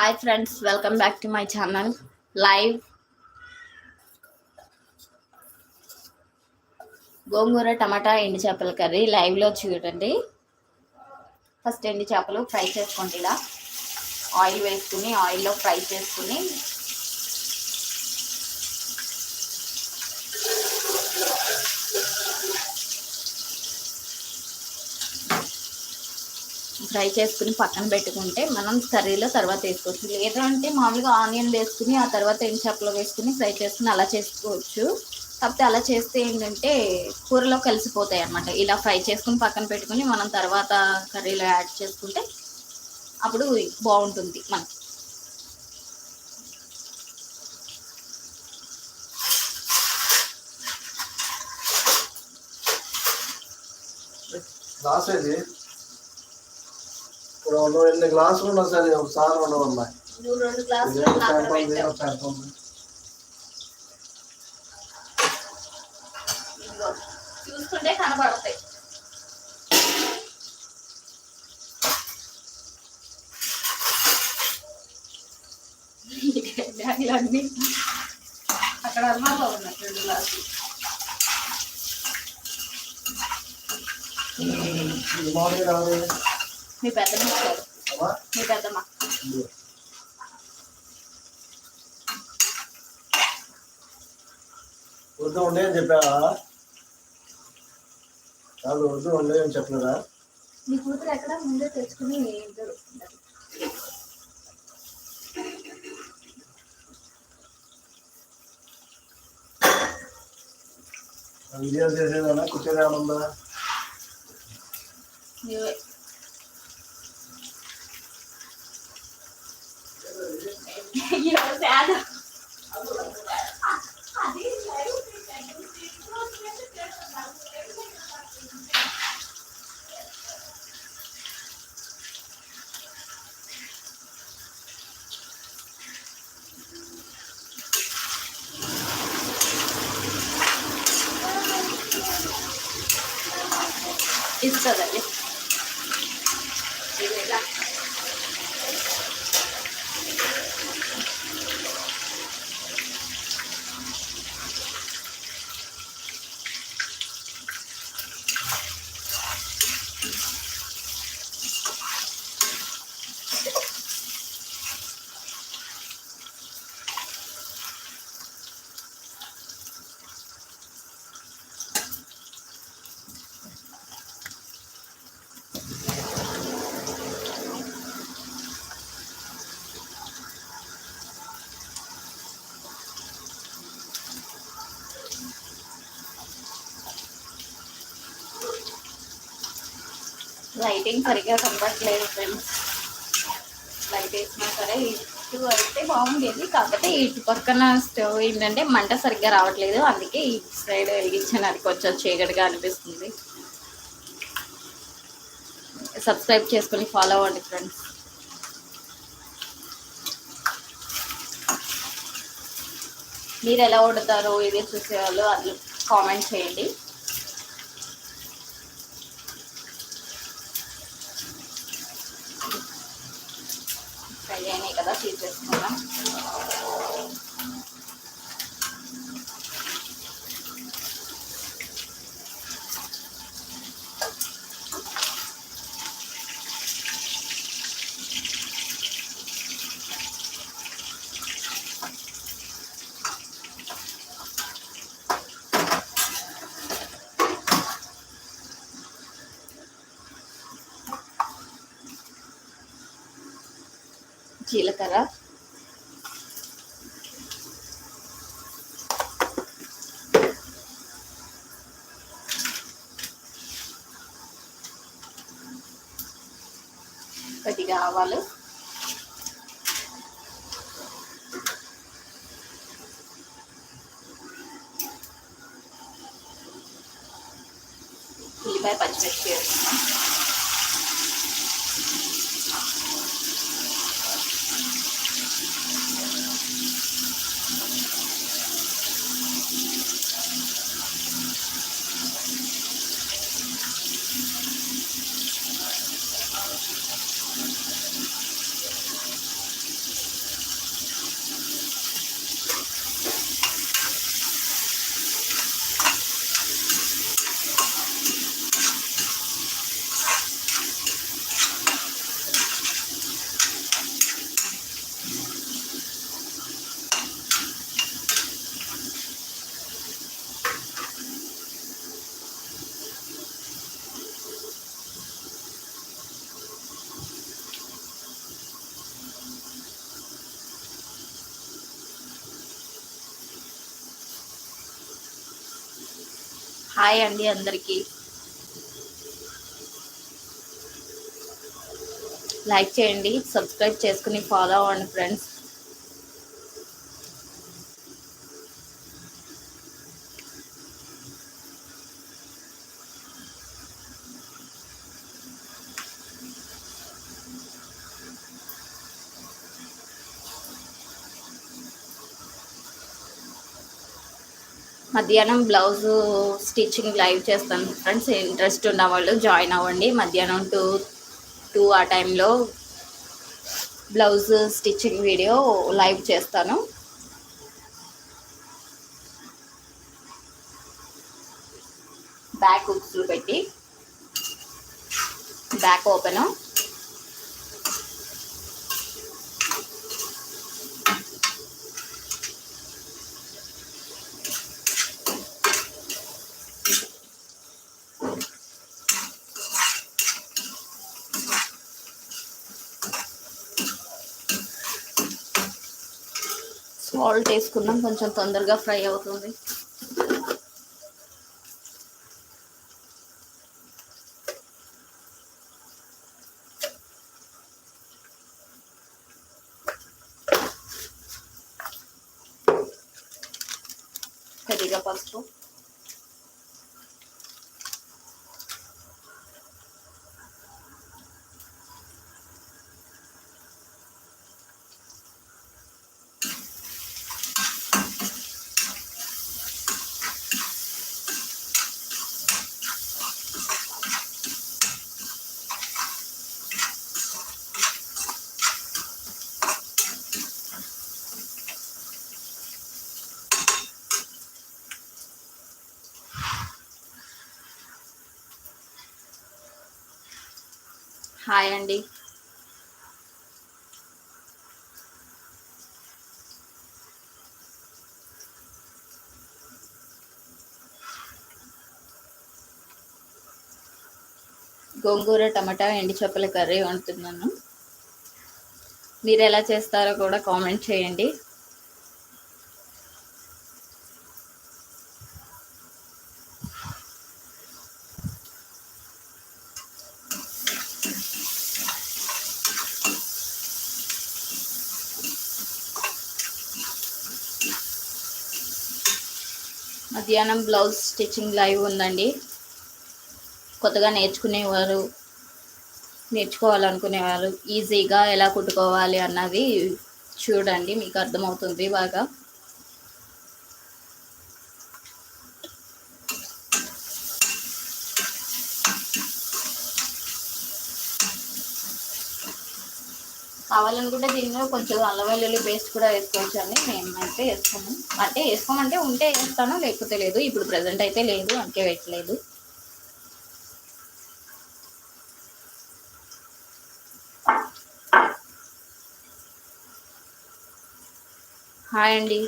Hi friends welcome back to my channel live గోంగూర టమాటా ఎండు చేపల curry లైవ్లో చూడండి. ఫస్ట్ ఎండు చేపలు ఫ్రై చేసుకోండి ఇలా. ఆయిల్ వేసుకుని ఆయిల్లో ఫ్రై చేసుకుని ఫ్రై చేసుకుని పక్కన పెట్టుకుంటే మనం కర్రీలో తర్వాత వేసుకోవచ్చు. లేదంటే మామూలుగా ఆనియన్ వేసుకుని ఆ తర్వాత ఎంచాపలో వేసుకుని ఫ్రై చేసుకుని అలా చేసుకోవచ్చు. కాకపోతే అలా చేస్తే ఏంటంటే కూరలో కలిసిపోతాయి అన్నమాట. ఇలా ఫ్రై చేసుకుని పక్కన పెట్టుకుని మనం తర్వాత కర్రీలో యాడ్ చేసుకుంటే అప్పుడు బాగుంటుంది మనకి. రాసేది ఇప్పుడు నువ్వు ఎన్ని గ్లాసులు ఉన్నా సరే ఒకసారి ఉండవమ్మా రెండు చూసుకుంటే కనబడతాయి. అక్కడ అల్మాలో ఉన్నాయి రెండు గ్లాసులు. ఇది మామూలుగా మీ పెద్దమ్మ మీ పెద్దమ్మ. ఉర్దూ ఉండే అని చెప్పావా? కాదు ఉర్దూ ఉండే అని చెప్పలేదా? మీ కూతురు ఎక్కడ? ముందే తెచ్చుకుని ఇద్దరు వీడియో చేసేదానా? కూర్చోదేమన్నా ఉందా నీవే. అయ్యో, sad. ఇస్తుందండి లైటింగ్ సరిగ్గా కనబడట్లేదు ఫ్రెండ్స్. లైట్ వేసినా సరే ఇటు అయితే బాగుండేది. కాకపోతే ఇటు పక్కన స్టవ్ ఏంటంటే మంట సరిగ్గా రావట్లేదు. అందుకే ఈ సైడ్ వెలిగించాను అది కొంచెం చీకటిగా అనిపిస్తుంది. సబ్స్క్రైబ్ చేసుకొని ఫాలో అవ్వండి ఫ్రెండ్స్ మీరు ఎలా వండుతారో ఇది చూసేవాళ్ళు అది కామెంట్ చేయండి ఫ్రై అయినాయి కదా తీసేసుకుందాం జీలకర్ర. కొద్దిగా ఆవాలు హాయ్ అండి అందరికీ. లైక్ చేయండి సబ్స్క్రైబ్ చేసుకుని ఫాలో అవ్వండి ఫ్రెండ్స్ మధ్యాహ్నం బ్లౌజ్ స్టిచ్చింగ్ లైవ్ చేస్తాను. ఫ్రెండ్స్ ఇంట్రెస్ట్ ఉన్న వాళ్ళు జాయిన్ అవ్వండి. మధ్యాహ్నం టూ టూ ఆ టైంలో బ్లౌజ్ స్టిచ్చింగ్ వీడియో లైవ్ చేస్తాను. బ్యాక్ హుక్స్లు పెట్టి బ్యాక్ ఓపెను. సాల్ట్ వేసుకున్నాం. కొంచెం తొందరగా ఫ్రై అవుతుంది కొద్దిగా పసుపు హాయ్ అండి గోంగూర టమాటా ఎండి చేపల కర్రీ వండుతున్నాను. మీరు ఎలా చేస్తారో కూడా కామెంట్ చేయండి. మధ్యాహ్నం బ్లౌజ్ స్టిచ్చింగ్ లైవ్ ఉందండి. కొత్తగా నేర్చుకునేవారు నేర్చుకోవాలనుకునేవారు ఈజీగా ఎలా కుట్టుకోవాలి అన్నది చూడండి మీకు అర్థమవుతుంది బాగా. కావాలనుకుంటే దీనిలో కొంచెం అల్లం వెల్లుల్లి పేస్ట్ కూడా వేసుకోవచ్చు అని మేమైతే వేసుకోము. అంటే వేసుకోమంటే ఉంటే వేస్తాను లేకపోతే లేదు. ఇప్పుడు ప్రజెంట్ అయితే లేదు అందుకే పెట్టలేదు. హాయ్ అండి.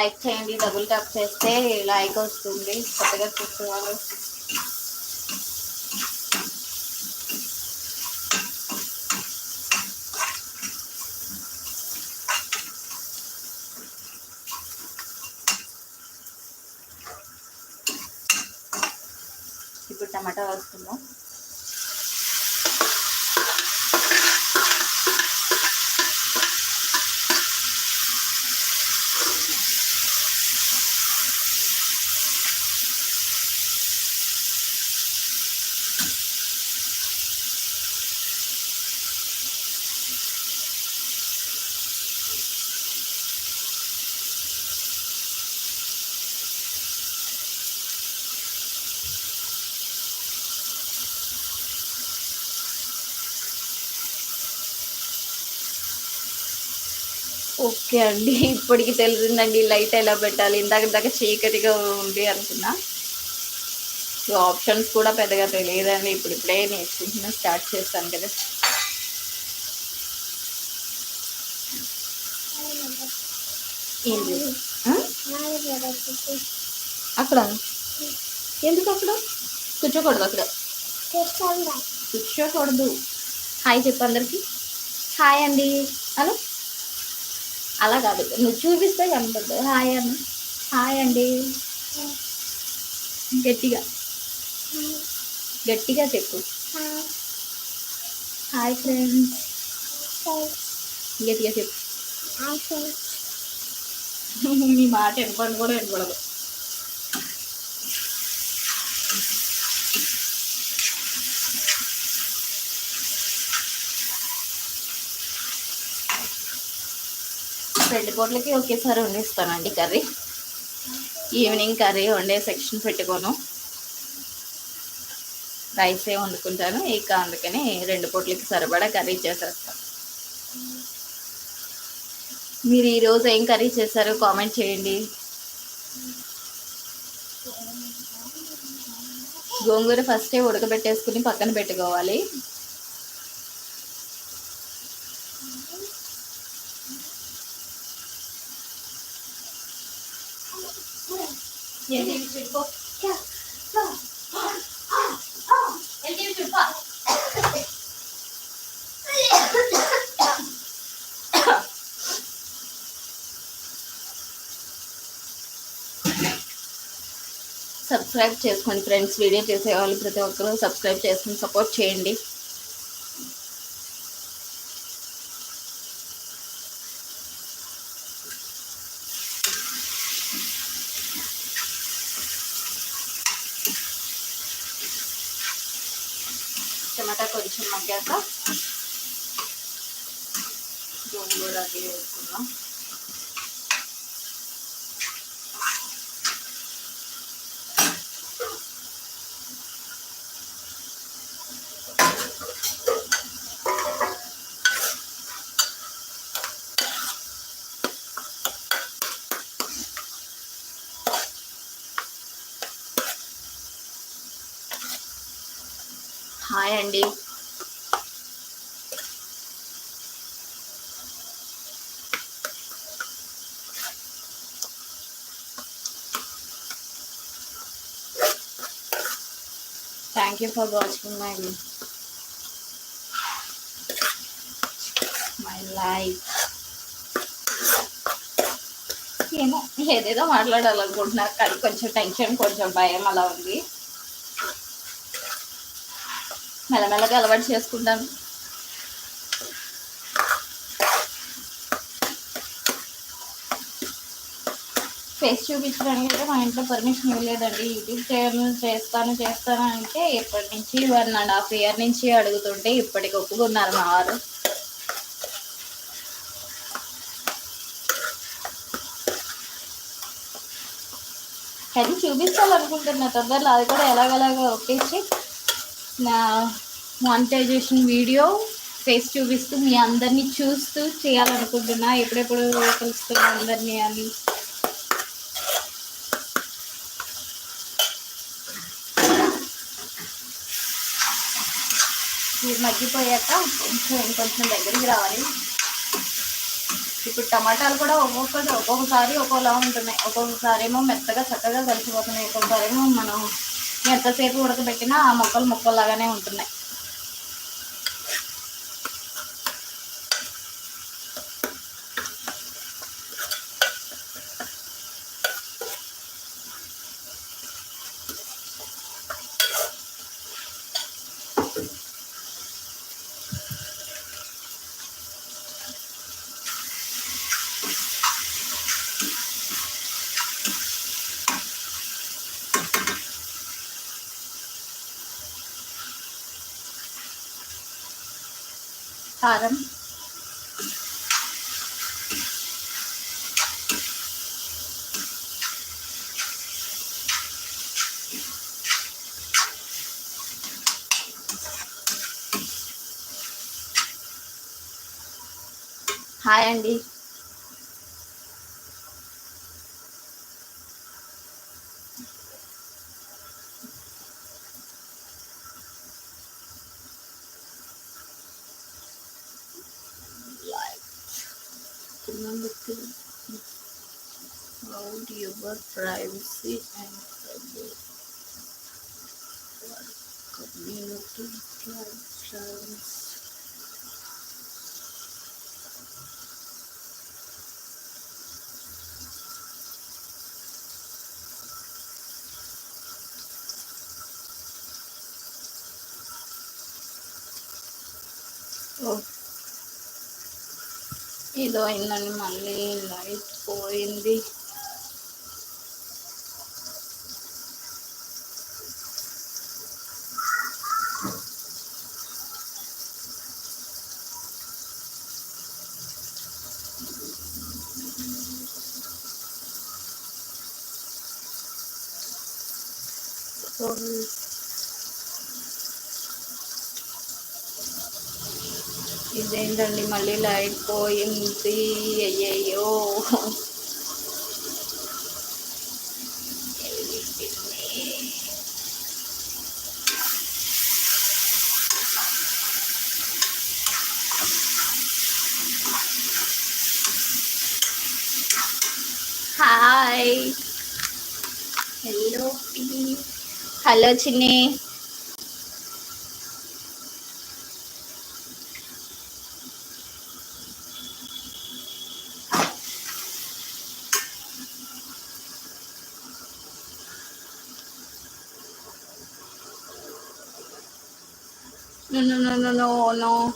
లైక్ చేయండి డబుల్ ట్యాప్ చేస్తే లైక్ వస్తుంది. కొత్తగా చూసేవాళ్ళు. ఇప్పుడు టమాటా వేసుకుందాం ఓకే అండి. ఇప్పటికి తెలిసిందండి లైట్ ఎలా పెట్టాలి ఇందాక దాకా చీకటిగా ఉంది అనుకున్నా. సో ఆప్షన్స్ కూడా పెద్దగా తెలియదండి. ఇప్పుడు ఇప్పుడే నేర్చుకుంటున్నా స్టార్ట్ చేస్తాను కదా? అక్కడ? ఎందుకు అక్కడ? కూర్చోకూడదు అక్కడ. కూర్చోకూడదు. హాయ్ చెప్పు అందరికి. హాయ్ అండి. అను అలా కాదు. నువ్వు చూపిస్తే కనపడదు. హాయ్ అను హాయ్ అండి. గట్టిగా. గట్టిగా చెప్పు. Hi friends. గట్టిగా చెప్పు. మీ మాట వినపడి కూడా వినపడదు. రెండు పూటలకి ఒకేసారి వండిస్తానండి కర్రీ. ఈవినింగ్ కర్రీ వండే సెక్షన్ పెట్టుకోను. రైసే వండుకుంటాను. ఇక అందుకని రెండు పూటలకి సరిపడా కర్రీ చేసేస్తాను. మీరు ఈరోజు ఏం కర్రీ చేశారో కామెంట్ చేయండి. గోంగూర ఫస్టే ఉడకబెట్టేసుకుని పక్కన పెట్టుకోవాలి. సబ్స్క్రైబ్ చేసుకోండి ఫ్రెండ్స్ వీడియో చేసేవాళ్ళు ప్రతి ఒక్కరూ సబ్స్క్రైబ్ చేసుకుని సపోర్ట్ చేయండి టమాటా కొంచెం మగ్గాక గోంగూర అది వేసుకుందాం హాయ్ అండి thank you for watching my my life ఏమో ఏదేదో మాట్లాడాలనుకుంటున్నారు కానీ కొంచెం టెన్షన్ కొంచెం భయం అలా ఉంది. మెల్లమెల్లగా అలవాటు చేసుకుంటాను. ఫేస్ చూపించడానికి అయితే మా ఇంట్లో పర్మిషన్ ఇవ్వలేదండి. యూట్యూబ్ ఛానల్ చేస్తాను చేస్తాను అంటే ఇప్పటి నుంచి వన్ అండ్ హాఫ్ ఇయర్ నుంచి అడుగుతుంటే ఇప్పటికి ఒప్పుకున్నారు మా వారు. కానీ చూపించాలనుకుంటున్నా తొందరలో అది కూడా ఎలాగలాగా ఒప్పించి నా మానిటైజేషన్ వీడియో ఫేస్ చూపిస్తూ మీ అందరినీ చూస్తూ చేయాలనుకుంటున్నా. ఎప్పుడెప్పుడు కలుస్తున్నా అందరినీ అని. మీరు మగ్గిపోయాక కొంచెం కొంచెం దగ్గరికి రావాలి. ఇప్పుడు టమాటాలు కూడా ఒక్కొక్కటి ఒక్కొక్కసారి ఒక్కోలా ఉంటున్నాయి. ఒక్కొక్కసారి ఏమో మెత్తగా చక్కగా కలిసిపోతున్నాయి. ఒక్కొక్కసారి ఏమో మనం ఎంతసేపు ఉడకబెట్టినా ఆ మొక్కలు మొక్కలాగానే ఉంటున్నాయి. కారం హాయ్ అండి. Community platforms. Oh. ఏదో అయిందండి మళ్ళీ లైట్ పోయింది ఇదేంటండి మళ్ళీ లైట్ పోయింది అయ్యయ్యో hi hello hello Chinni No, no, no, no, no, no.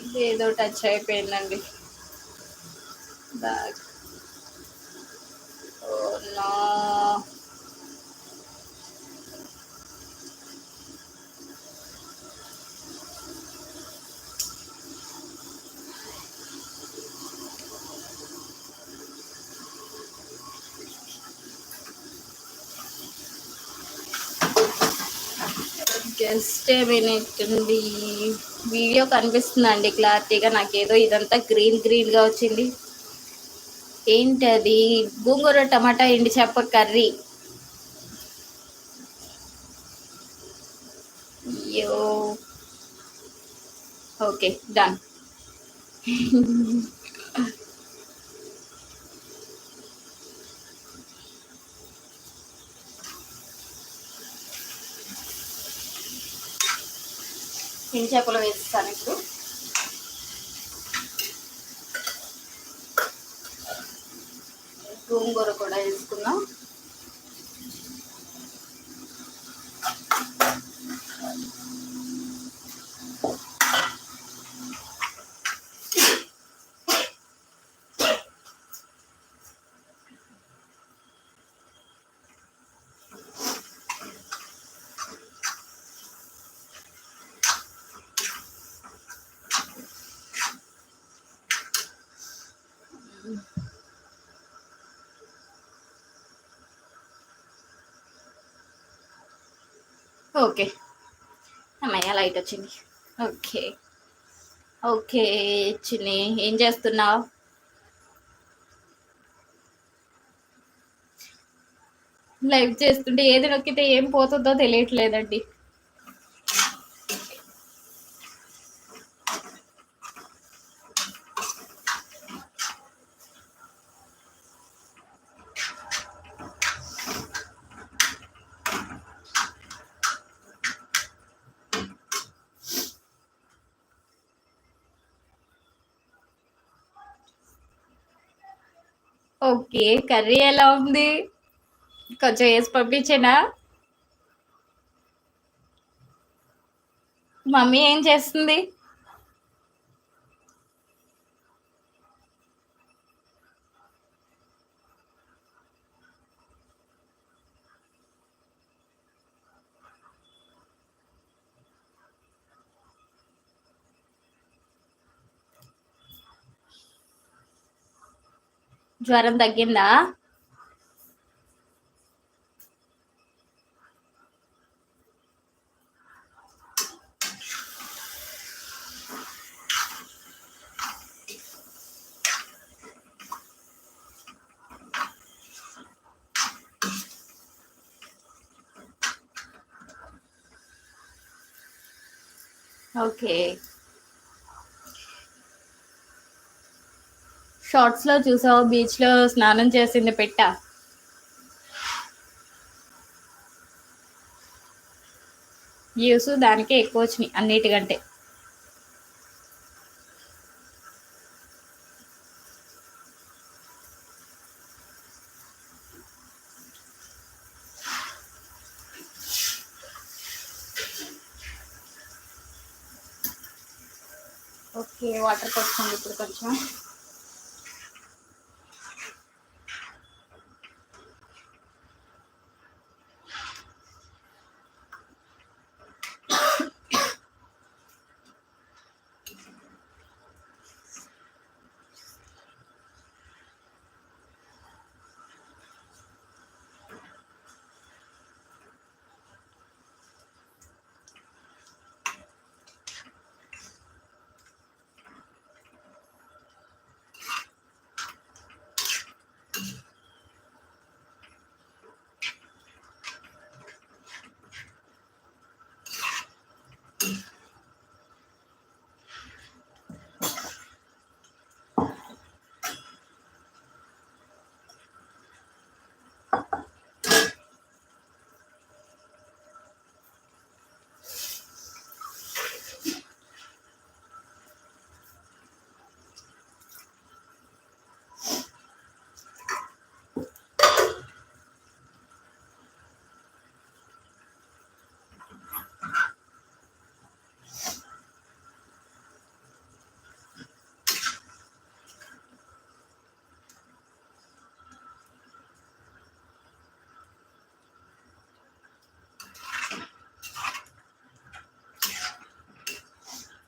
ఇది ఏదో టచ్ అయిపోయిందండి. Bag oh no just a అండి వీడియో కనిపిస్తుందండి క్లారిటీగా. నాకేదో ఇదంతా గ్రీన్ గ్రీన్గా వచ్చింది. ఏంటది? గోంగూర టమాటా ఎండి చేప కర్రీ. అయ్యో. Okay done. పిండి చేపలు వేస్తాను ఇప్పుడు. గోంగూర కూడా వేసుకుందాం. ఓకే. అమ్మయ్య లైట్ వచ్చింది. ఓకే. ఓకే చిన్ని ఏం చేస్తున్నావు? లైవ్ చేస్తుంటే ఏది నొక్కితే ఏం పోతుందో తెలియట్లేదండి. ఓకే కర్రీ ఎలా ఉంది? కొంచెం వేసి పంపించేనా? మమ్మీ ఏం చేస్తుంది? జ్వరం తగ్గిందా ఓకే షార్ట్స్లో చూసావు బీచ్లో స్నానం చేసింది పెట్ట. వ్యూస్ దానికే ఎక్కువ వచ్చినాయి అన్నిటికంటే. ఓకే వాటర్ కొట్టుకోండి ఇప్పుడు కొంచెం.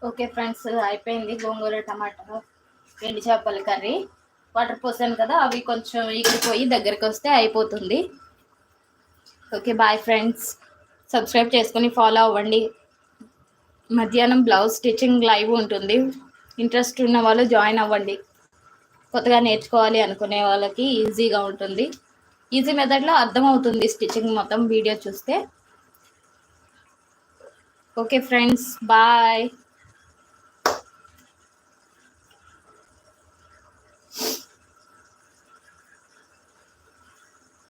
ఓకే ఫ్రెండ్స్ అయిపోయింది గోంగూర టమాటా ఎండి చేపల కర్రీ. వాటర్ పోసాను కదా అవి కొంచెం ఎగిరిపోయి దగ్గరికి వస్తే అయిపోతుంది. Okay bye friends. సబ్స్క్రైబ్ చేసుకొని ఫాలో అవ్వండి. మధ్యాహ్నం బ్లౌజ్ స్టిచ్చింగ్ లైవ్ ఉంటుంది. ఇంట్రెస్ట్ ఉన్న వాళ్ళు జాయిన్ అవ్వండి. కొత్తగా నేర్చుకోవాలి అనుకునే వాళ్ళకి ఈజీగా ఉంటుంది. ఈజీ మెథడ్లో అర్థమవుతుంది స్టిచ్చింగ్ మొత్తం వీడియో చూస్తే. Okay friends bye.